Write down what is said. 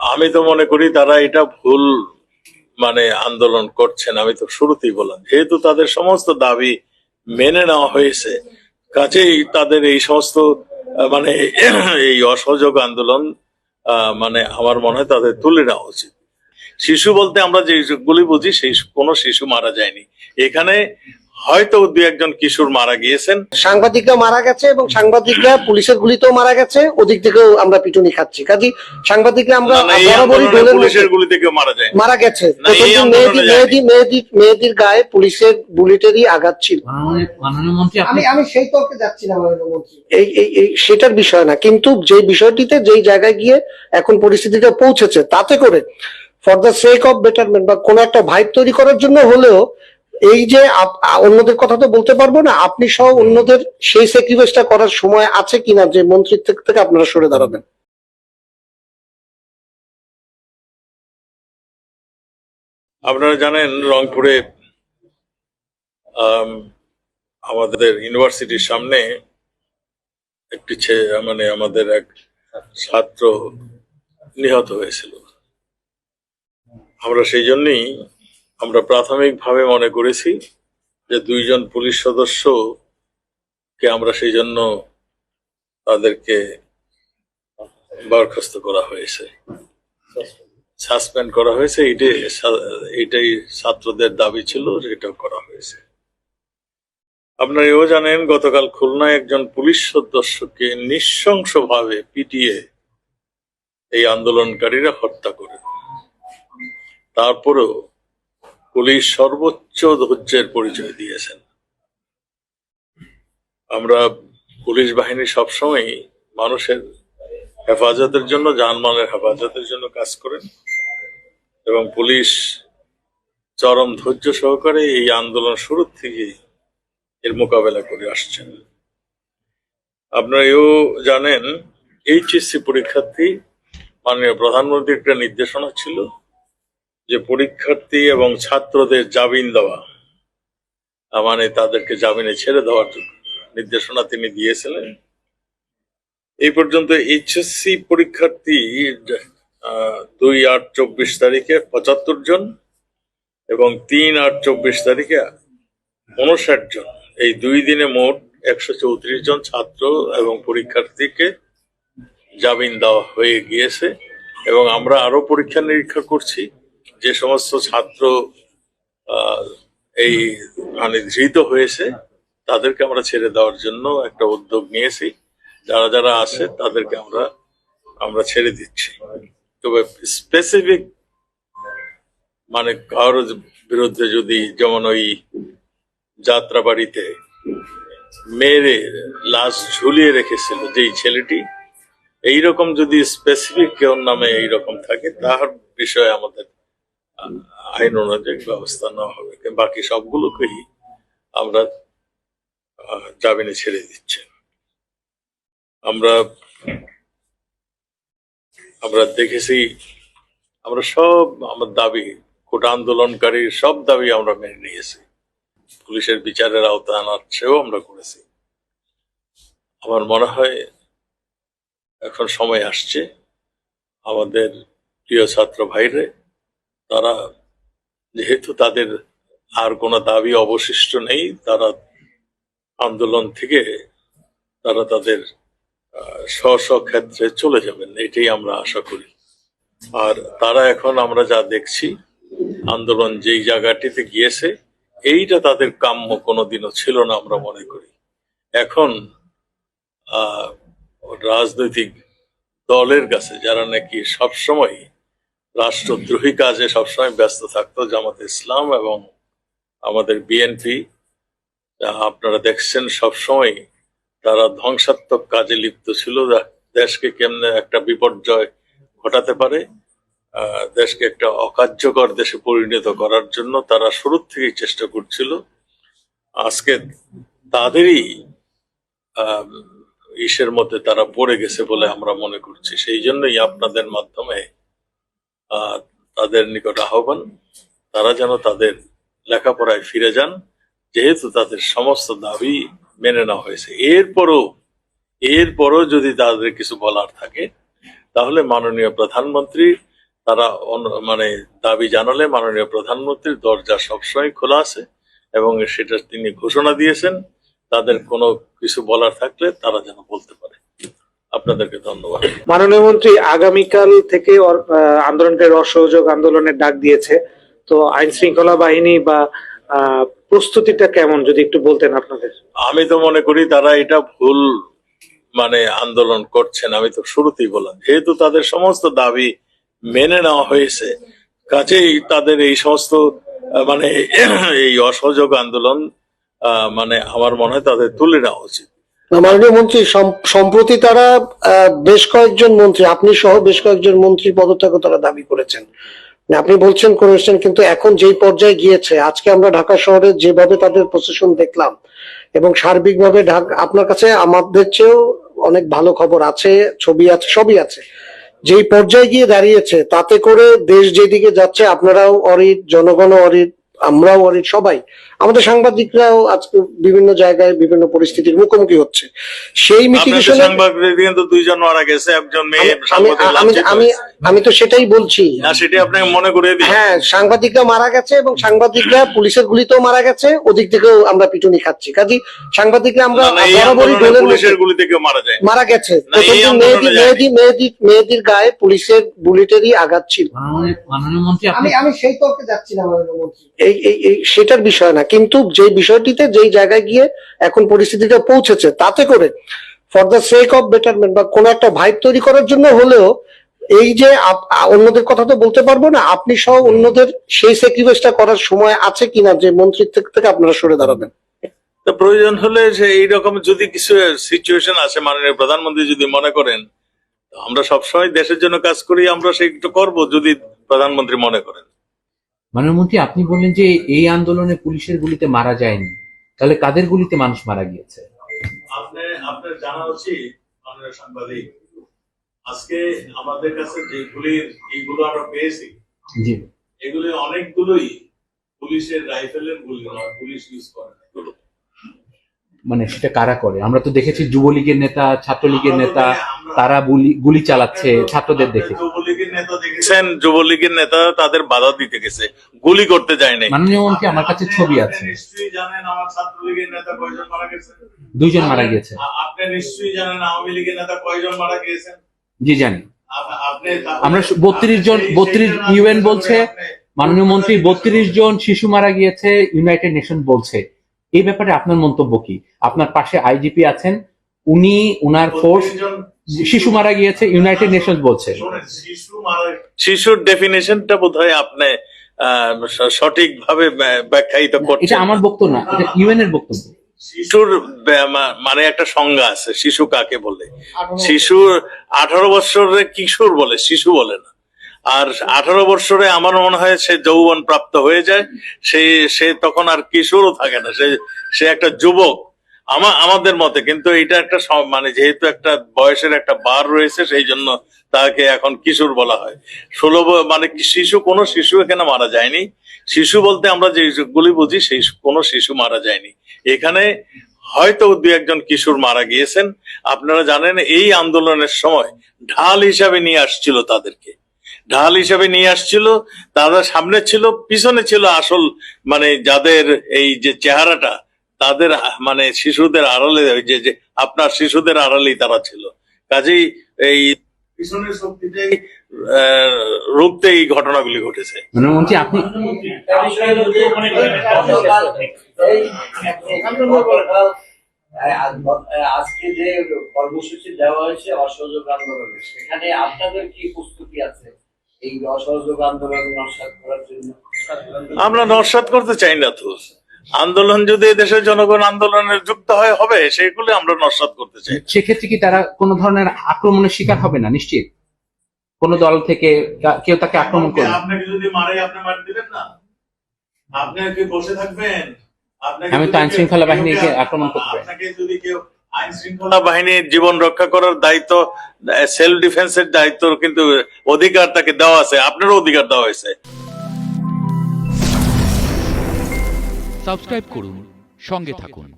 আমি তো মনে করি তারা এটা ভুল মানে আন্দোলন করছেন। আমি তো শুরুতেই বললাম, যেহেতু তাদের সমস্ত দাবি মেনে নেওয়া হয়েছে, কাজেই তাদের এই সমস্ত মানে এই অসহযোগ আন্দোলন মানে আমার মনে হয় তাদের তুলে নেওয়া উচিত। শিশু বলতে আমরা যেগুলি বুঝি, সেই কোনো শিশু মারা যায়নি। এখানে হয়তো দু একজন কিশোর মারা গিয়েছেন। সাংবাদিকরা মারা গেছে এবং সাংবাদিকরা পুলিশের গুলিতেও মারা গেছে ওদিক থেকেও আমরা পিটুনি খাচ্ছি। কাজী সাংবাদিকরা আমরা বরাবরই পুলিশের গুলি থেকে মারা যায়। মারা গেছে। মেহেদি মেহেদি মেহেদি মেহেদির গায়ে পুলিশের বুলেটেরই আঘাত ছিল। মাননীয় মাননীয় মন্ত্রী আমি আমি সেই তর্কে যাচ্ছি না মাননীয় মন্ত্রী। এই এই এই সেটার বিষয় না কিন্তু যে বিষয়টিতে যেই জায়গায় গিয়ে এখন পরিস্থিতিটা পৌঁছেছে তাতে করে for the sake of betterment বা কোনো একটা ভাইব তৈরি করার জন্য হলেও এই যে অন্যদের কথা তো বলতে পারব না আপনি সহ অন্যদের সেই স্যাক্রিফাইসটা করার সময় আছে কিনা যে মন্ত্রীর থেকে আপনারা সরে দাঁড়াবেন? আপনারা জানেন রংপুরে আম, আমাদের ইউনিভার্সিটির সামনে একটি মানে আমাদের এক ছাত্র নিহত হয়েছিল। আমরা সেই জন্যই আমরা প্রাথমিকভাবে মনে করেছি যে দুইজন পুলিশ সদস্য কে আমরা সেই জন্য তাদেরকে বরখাস্ত করা হয়েছে। সাসপেন্ড করা হয়েছে, এটাই এটাই ছাত্রদের দাবি ছিল এটাও করা হয়েছে। আপনারা এও জানেন, গতকাল খুলনায় একজন পুলিশ সদস্যকে নিঃশংসভাবে পিটিয়ে এই আন্দোলনকারীরা হত্যা করে। তারপরেও পুলিশ সর্বোচ্চ ধৈর্যের পরিচয় দিয়েছেন। আমরা পুলিশ বাহিনী সবসময় মানুষের হেফাজতের জন্য জানমালের হেফাজতের জন্য কাজ করেন এবং পুলিশ চরম ধৈর্য সহকারে এই আন্দোলন শুরু থেকেই এর মোকাবেলা করে আসছেন। আপনারা এও জানেন, এইচএসসি পরীক্ষার্থী মাননীয় প্রধানমন্ত্রীর একটা নির্দেশনা ছিল যে পরীক্ষার্থী এবং ছাত্রদের জামিন দেওয়া মানে তাদেরকে জামিনে ছেড়ে দেওয়ার নির্দেশনা তিনি দিয়েছিলেন, এই পর্যন্ত এইচএসসি পরীক্ষার্থী দুই আট চব্বিশ তারিখে পঁচাত্তর জন এবং তিন আট চব্বিশ তারিখে উনষাট জন। এই দুই দিনে মোট একশো চৌত্রিশ জন ছাত্র এবং পরীক্ষার্থীকে জামিন দেওয়া হয়ে গিয়েছে এবং আমরা আরও পরীক্ষা নিরীক্ষা করছি। যে সমস্ত ছাত্র এই মানে ধৃত হয়েছে, তাদেরকে আমরা ছেড়ে দেওয়ার জন্য একটা উদ্যোগ নিয়েছি। যারা যারা আছে, তাদেরকে আমরা আমরা ছেড়ে দিচ্ছি। তবে স্পেসিফিক মানে কারোর বিরুদ্ধে যদি যেমন ওই যাত্রাবাড়িতে মেরে, লাশ ঝুলিয়ে রেখেছিল যেই ছেলেটি, এইরকম যদি স্পেসিফিক কেউ নামে এইরকম থাকে, তার বিষয়ে আমাদের আইন অনুযায়ী ব্যবস্থা নেওয়া হবে। বাকি সবগুলোকেই আমরা জামিনে ছেড়ে দিচ্ছি। আমরা আমরা দেখেছি, আমরা সব, আমার দাবি, কোটা আন্দোলনকারী সব দাবি আমরা মেনে নিয়েছি। পুলিশের বিচারের আওতায় আনার সেও আমরা করেছি। আমার মনে হয়, এখন সময় আসছে। আমাদের প্রিয় ছাত্র ভাইরে তারা, যেহেতু তাদের আর কোনো দাবি অবশিষ্ট নেই, তারা আন্দোলন থেকে তারা তাদের স্ব ক্ষেত্রে চলে যাবেন, এটাই আমরা আশা করি। আর তারা এখন আমরা যা দেখছি, আন্দোলন যেই জায়গাটিতে গিয়েছে, এইটা তাদের কাম্য কোনোদিনও ছিল না আমরা মনে করি। এখন রাজনৈতিক দলের কাছে যারা নাকি সবসময় রাষ্ট্রদ্রোহী কাজে সবসময় ব্যস্ত থাকতো জামাত ইসলাম এবং আমাদের বিএনপি আপনারা দেখছেন সবসময় তারা ধ্বংসাত্মক কাজে লিপ্ত ছিল। দেশকে কেমনে একটা বিপর্যয় ঘটাতে পারে দেশকে একটা অকার্যকর দেশে পরিণত করার জন্য তারা শুরুর থেকেই চেষ্টা করছিল। আজকে তাদেরই ইসের মধ্যে তারা পড়ে গেছে বলে আমরা মনে করছি। সেই জন্যই আপনাদের মাধ্যমে তাদের নিকট আহ্বান, তারা যেন তাদের লেখাপড়ায় ফিরে যান, যেহেতু তাদের সমস্ত দাবি মেনে নেওয়া হয়েছে। এরপরও এরপরও যদি তাদের কিছু বলার থাকে, তাহলে মাননীয় প্রধানমন্ত্রী, তারা মানে দাবি জানালে মাননীয় প্রধানমন্ত্রীর দরজা সবসময় খোলা আছে এবং সেটা তিনি ঘোষণা দিয়েছেন, তাদের কোনো কিছু বলার থাকলে তারা যেন বলতে পারে। আপনাদেরকে ধন্যবাদ। মাননীয় মন্ত্রী আগামীকাল থেকে আন্দোলনকারী অসহযোগ আন্দোলনের ডাক দিয়েছে। তো আইন শৃঙ্খলা বাহিনী বা প্রস্তুতিটা কেমন যদি একটু বলতেন আপনাদের? আমি তো মনে করি তারা এটা ভুল মানে আন্দোলন করছেন। আমি তো শুরুতেই বললাম যেহেতু তাদের সমস্ত দাবি মেনে নেওয়া হয়েছে কাজেই তাদের এই সমস্ত মানে এই অসহযোগ আন্দোলন আহ, মানে আমার মনে হয় তাদের তুলে নেওয়া উচিত। মাননীয় মন্ত্রী, সম- সম্প্রতি তারা বেশ কয়েকজন মন্ত্রী, আপনি সহ বেশ কয়েকজন মন্ত্রী পদত্যাগ তারা দাবি করেছেন। মানে আপনি বলছেন, করেছেন, কিন্তু এখন যেই পর্যায়ে গিয়েছে, আজকে আমরা ঢাকা শহরে যেভাবে তাদের প্রশাসন দেখলাম, এবং সার্বিকভাবে আপনার কাছে আমাদের চেয়েও অনেক ভালো খবর আছে, ছবি আছে, সবই আছে। যেই পর্যায়ে গিয়ে দাঁড়িয়েছে, তাতে করে দেশ যেদিকে যাচ্ছে, আপনারাও অরিট জনগণ অরিট আমরাও অরিট সবাই। আমাদের সাংবাদিকরাও আজকে বিভিন্ন জায়গায় বিভিন্ন পরিস্থিতির মুখোমুখি হচ্ছে। সেই মিটিগেশনে কিন্তু দুইজন মারা গেছে একজন মেয়ে আমি আমি আমি তো সেটাই বলছি। না সেটি আপনাকে মনে করে হ্যাঁ সাংবাদিকরা মারা গেছে এবং সাংবাদিকরা পুলিশের গুলিতেও মারা গেছে ওদিক থেকেও আমরা পিটুনি খাচ্ছি। কাজী সাংবাদিকরা আমরা বরাবরই আন্দোলনে পুলিশের গুলিতে কেউ মারা যায় মারা গেছে। মেয়েদি মেয়েদি মেয়েদি মেয়েদির গায়ে পুলিশের বুলেটেরই আঘাত ছিল। আমি আমি সেই তর্কে যাচ্ছি না মাননীয় মন্ত্রী। এই সেটার বিষয় না। কিন্তু যে বিষয়টিতে যেই জায়গায় গিয়ে এখন পরিস্থিতিটা পৌঁছেছে, তাতে করে for the sake of betterment বা কোনো একটা ভাইব তৈরি করার জন্য হলেও এই যে অন্যদের কথা তো বলতে পারব না, আপনি সহ অন্যদের সেই স্যাক্রিফাইসটা করার সময় আছে কিনা যে মন্ত্রিত্ব থেকে আপনারা সরে দাঁড়াবেন? প্রয়োজন হলে যে এইরকম যদি কিছু সিচুয়েশন আসে মাননীয় প্রধানমন্ত্রী যদি মনে করেন আমরা সবসময় দেশের জন্য কাজ করি, আমরা সেইটা করব যদি প্রধানমন্ত্রী মনে করেন। মাননীয় আপনি বললেন যে এই আন্দোলনে পুলিশের গুলিতে মারা যায়নি। তাহলে কাদের গুলিতে মানুষ মারা গিয়েছে? আপনার জানা উচিত মাননীয় সাংবাদিক আজকে আমাদের কাছে যেগুলির এইগুলো আমরা পেয়েছি। জি। এগুলি অনেকগুলোই পুলিশের রাইফেলের গুলি নয় পুলিশ ইউজ করে। মানে সেটা কারা করে? আমরা তো দেখেছি যুবলীগের নেতা ছাত্রলীগের নেতা। তারা গুলি গুলি চালাচ্ছে ছাত্রদের দেখে। যুবলীগের নেতা দেখেছেন যুবলীগের নেতা তাদের বাধা দিতে গেছে। গুলি করতে যায় নাই। মাননীয় মন্ত্রী আমার কাছে ছবি আছে। জানেন আমার ছাত্রলীগের নেতা কয়জন মারা গেছেন দুইজন মারা গিয়েছে। আপনি নিশ্চয়ই জানেন আওয়ামী লীগের নেতা কয়জন মারা গিয়েছেন? জি জানি। আমরা 32 জন- বত্রিশ 32 সেইটা না UN বলে বলছে, মাননীয় মন্ত্রী বত্রিশ জন শিশু মারা গিয়েছে ইউনাইটেড নেশন বলছে। এই ব্যাপারে আপনার মন্তব্য কি? আপনার পাশে আইজিপি আছেন উনি উনার ফোর্স শিশু মারা গিয়েছে ইউনাইটেড নেশন বলছে। শিশুর ডেফিনেশনটা বোধহয় আপনি সঠিক ভাবে ব্যাখ্যায়িত এটা আমার বক্তব্য না এটা ইউএন এর বক্তব্য। শিশুর মানে একটা সংজ্ঞা আছে শিশু কাকে বলে? শিশু আঠারো বছরে কিশোর বলে শিশু বলে না। আর আঠারো বছরে আমার মনে হয় সে যৌবন প্রাপ্ত হয়ে যায় সে সে তখন আর কিশোরও থাকে না সে সে একটা যুবক। আমা আমাদের মতে, কিন্তু এটা একটা মানে যেহেতু একটা বয়সের একটা বার রয়েছে, সেই জন্য তাকে এখন কিশোর বলা হয়। ষোলো মানে শিশু, কোনো শিশু এখানে মারা যায়নি। শিশু বলতে আমরা যেগুলি বুঝি, সেই কোনো শিশু মারা যায়নি। এখানে হয়তো দু একজন কিশোর মারা গিয়েছেন। আপনারা জানেন, এই আন্দোলনের সময় ঢাল হিসাবে নিয়ে আসছিল তাদেরকে। ঢাল হিসাবে নিয়ে আসছিল, তারা সামনে ছিল, পিছনে ছিল আসল মানে যাদের এই যে চেহারাটা তাদের মানে শিশুদের আড়ালে ওই যে যে আপনার শিশুদের আড়ালেই তারা ছিল। কাজেই এই পিছনের রুখতে এই ঘটনাগুলি ঘটেছে। মন্ত্রী আপনি আজকে যে কর্মসূচি দেওয়া হয়েছে অসহযোগ আন্দোলনের সেখানে আপনাদের কি প্রস্তুতি আছে এই অসহযোগ আন্দোলন নস্বাত করার জন্য? আমরা নস্বাত করতে চাই না তো। আন্দোলন যদি দেশের জনগণ আন্দোলনের যুক্ত হয় হবে সেগুলো আমরা নস্বাত করতে চাই। সেক্ষেত্রে কি তারা কোনো ধরনের আক্রমণের শিকার হবে না নিশ্চিত? কোন দল থেকে কেউ তাকে আক্রমণ করবে? আপনাকে যদি মারে আপনি মার দিবেন না? আপনি কি বসে থাকবেন? আপনাকে আমি তো আইন শৃঙ্খলা বাহিনীকে আক্রমণ করতে আপনাকে যদি কেউ আইন শৃঙ্খলা বাহিনীর জীবন রক্ষা করার দায়িত্ব সেলফ ডিফেন্সের দায়িত্ব কিন্তু অধিকার তাকে দেওয়া আছে। আপনারও অধিকার দেওয়া হয়েছে। সাবস্ক্রাইব করুন সঙ্গে থাকুন।